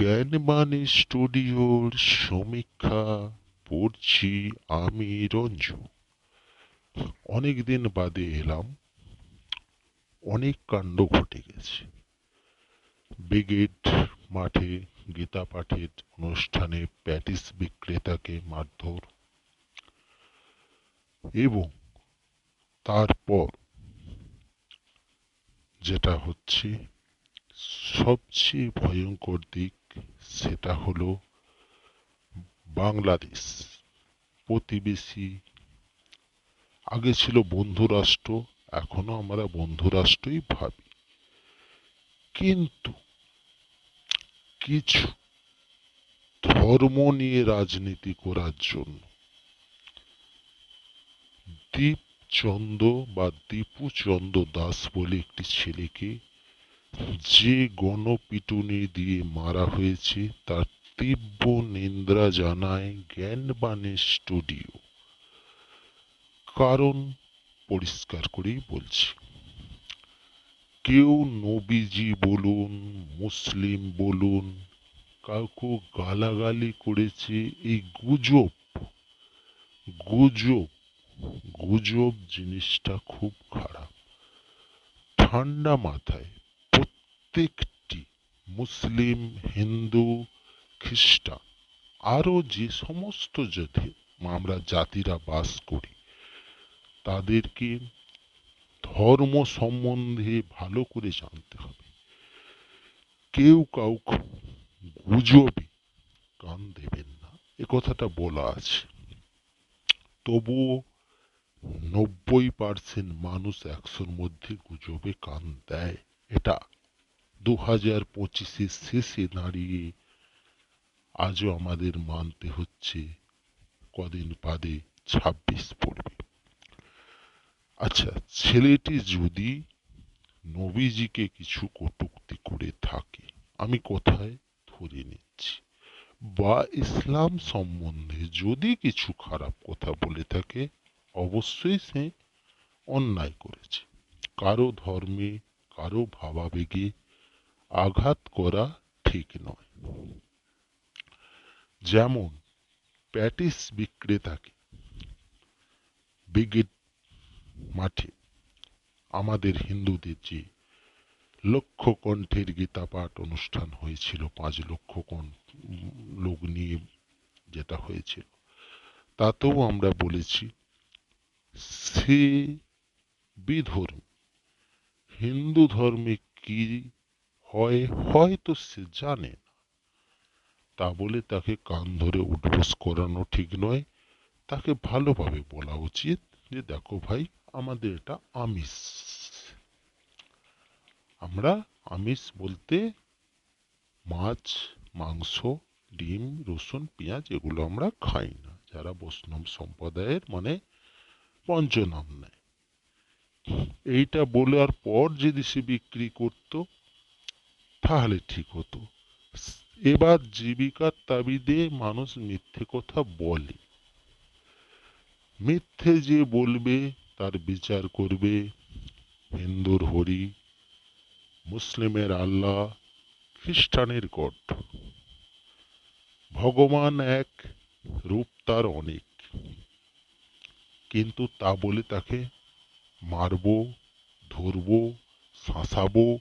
জ্ঞানবাণী স্টুডিওর সমীক্ষা পড়ছি আমি রঞ্জু। অনেকদিন বাদে এলাম, অনেক কাণ্ড ঘটে গেছে। ব্রিগেড মাঠে গীতা পাঠের অনুষ্ঠানে প্যাটিস বিক্রেতাকে মারধর এবং তারপর যেটা হচ্ছে, সবচেয়ে ভয়ঙ্কর দিক সেটা হলো বাংলাদেশ প্রতিবেশী। আগে ছিল বন্ধু রাষ্ট্র এখনও আমরা বন্ধু রাষ্ট্রই ভাবি। কিন্তু কিছু ধর্ম নিয়ে রাজনীতি করার জন্য দীপচন্দ্র বা দীপুচন্দ্র দাস বলে একটি ছেলেকে যে গণপিটুনি দিয়ে মারা হয়েছে, তার তীব্র নিন্দা জানায় জ্ঞানবাণী স্টুডিও। কারণ পরিষ্কার করেই বলছি, কেউ নবীজি বলুন, মুসলিম বলুন, কাউকে গালাগালি করেছে, এই গুজব গুজব গুজব জিনিসটা খুব খারাপ। ঠান্ডা মাথায় প্রত্যেকটি মুসলিম, হিন্দু, খ্রিস্টান, আরও যে সমস্ত জাতি আমরা জাতিরা বাস করি, তাদেরকে ধর্ম সম্বন্ধে ভালো করে জানতে হবে। কেউ কাউকে গুজবে, কান দেবেন না, এ কথাটা বলা আছে। তবুও নব্বই পার্সেন্ট মানুষ একশোর মধ্যে গুজবে, কান দেয়, এটা দু হাজার পঁচিশের শেষে দাঁড়িয়ে আজও আমাদের মানতে হচ্ছে কদিন বাদে ছাব্বিশ পড়বে। আচ্ছা ছেলেটি যদি নবীজিকে কিছু কটুক্তি করে থাকে, আমি কোথায় ধরে নিচ্ছি, বা ইসলাম সম্বন্ধে যদি কিছু খারাপ কথা বলে থাকে, অবশ্যই সে অন্যায় করেছে। কারও ধর্মে, কারও ভাবাবেগে আঘাত করা ঠিক নয়। যেমন, প্যাটিস বিক্রেতাকে ব্রিগেড মাঠে আমাদের হিন্দুদের যে লক্ষ কণ্ঠের গীতা পাঠ অনুষ্ঠান হয়েছিল, পাঁচ লক্ষ কণ্ঠ লোক নিয়ে যেটা হয়েছিল, তাতেও আমরা বলেছি, সে বিধর্মী হিন্দু ধর্মে কি হয় হয়তো সে জানে না। তা বলে তাকে কান ধরে উঠবোস করানো ঠিক নয়। তাকে ভালোভাবে বলা উচিত যে, দেখো ভাই, আমাদের এটা আমিষ। আমরা আমিষ বলতে মাছ, মাংস, ডিম, রসুন, পেঁয়াজ এগুলো আমরা খাই না। যারা বৈষ্ণব সম্প্রদায়ের মানে পঞ্চনাম নেয়। এইটা বলার পর যদি সে বিক্রি করত তাহলে ঠিক হতো। এবার জীবিকার তাবিদে মানুষ মিথ্যে কথা বলে। মিথ্যে যে বলবে, তার বিচার করবে হিন্দুর হরি, মুসলিমের আল্লাহ, খ্রিস্টানের গড ভগবান এক, রূপ তার অনেক। কিন্তু তা বলে তাকে মারব, ধরব, শাঁসাবো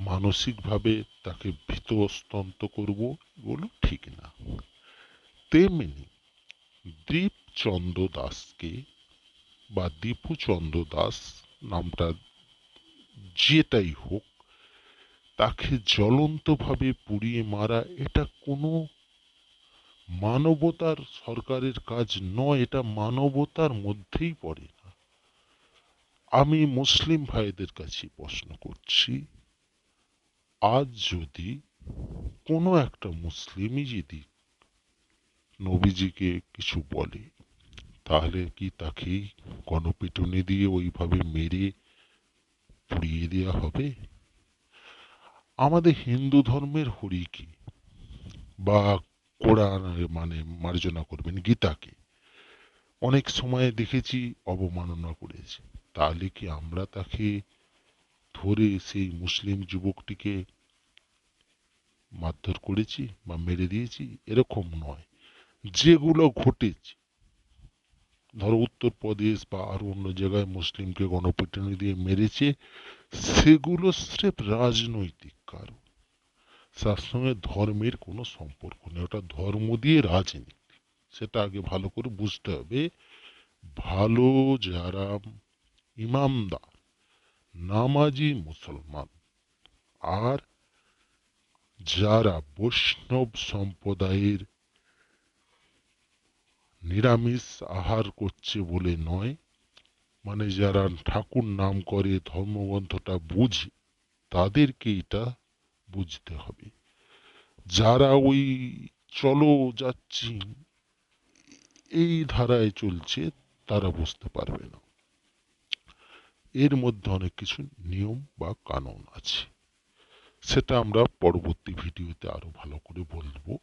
মানসিকভাবে তাকে ভীতস্তন্ত করব এগুলো ঠিক না। তেমনি দীপচন্দ্র দাসকে বা দীপুচন্দ্র দাস নামটা যেটাই হোক, তাকে জ্বলন্তভাবে পুড়িয়ে মারা এটা কোনো মানবতার সরকারের কাজ নয়, এটা মানবতার মধ্যেই পড়ে না। আমি মুসলিম ভাইদের কাছে প্রশ্ন করছি আজ যদি কোনো একটা মুসলিমই যদি নবীজিকে কিছু বলে, তাহলে কি তাকে গণপিটুনি দিয়ে ওইভাবে মেরে পুড়িয়ে দেওয়া হবে? আমাদের হিন্দু ধর্মের হরি কি? বা কোরআন মানে মার্জনা করবেন গীতাকে? অনেক সময় দেখেছি অবমাননা করেছে। তাহলে কি আমরা তাকে ধরে সেই মুসলিম যুবকটিকে মারধর করেছি বা মেরে দিয়েছি, এরকম নয়। যেগুলো ঘটেছে, ধরো উত্তরপ্রদেশ বা আরও অন্য জায়গায় মুসলিমকে গণপিটুনি দিয়ে মেরেছে, সেগুলো স্রেফ রাজনৈতিক কারণ। তার সঙ্গে ধর্মের কোনো সম্পর্ক নেই, ওটা ধর্ম দিয়ে রাজনীতি। সেটা আগে ভালো করে বুঝতে হবে। ভালো যারা ইমামদার, নামাজি মুসলমান, আর যারা বৈষ্ণব সম্প্রদায়ের নিরামিষ আহার করছে বলে নয় মানে যারা ঠাকুর নাম করে, ধর্মগ্রন্থটা বুঝে, তাদেরকে এটা বুঝতে হবে। যারা ওই চলো যাচ্ছি, এই ধারায় চলছে, তারা বুঝতে পারবে না। এর মধ্যে অনেক কিছু নিয়ম বা কানুন আছে। সেটা আমরা পরবর্তী ভিডিওতে আরও ভালো করে বলব।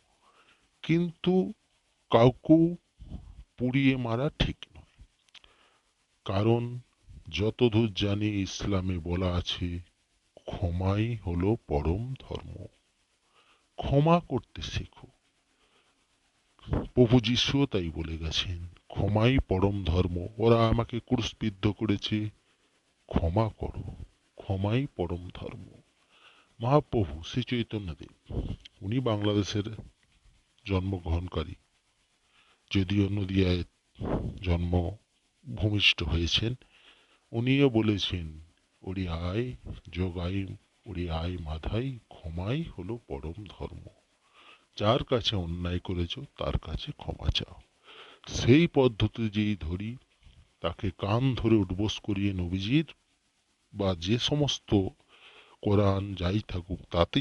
কিন্তু কাউকেও পুড়িয়ে মারা ঠিক নয়। কারণ যতদূর জানি ইসলামে বলা আছে, ক্ষমাই হলো পরম ধর্ম। ক্ষমা করতে শেখো। প্রভু যিশুও তাই বলে গেছেন, ক্ষমাই পরম ধর্ম। ওরা আমাকে ক্রুশবিদ্ধ করেছে। ক্ষমা করো। ক্ষমাই পরম ধর্ম। মহাপ্রভু শ্রী চৈতন্যদেব উনি বাংলাদেশের জন্মগ্রহণকারী। যদিও নদিয়ায় জন্ম ভূমিষ্ঠ হয়েছেন, উনিও বলেছেন ওরি আয় যোগাই আয় মাধাই, ক্ষমাই হলো পরম ধর্ম। যার কাছে অন্যায় করেছ, তার কাছে ক্ষমা চাও। সেই পদ্ধতি যেই ধরি, তাকে কান ধরে উঠবোস করিয়ে নবীজির বা যে সমস্ত কোরআন যাই থাকুক তাতেই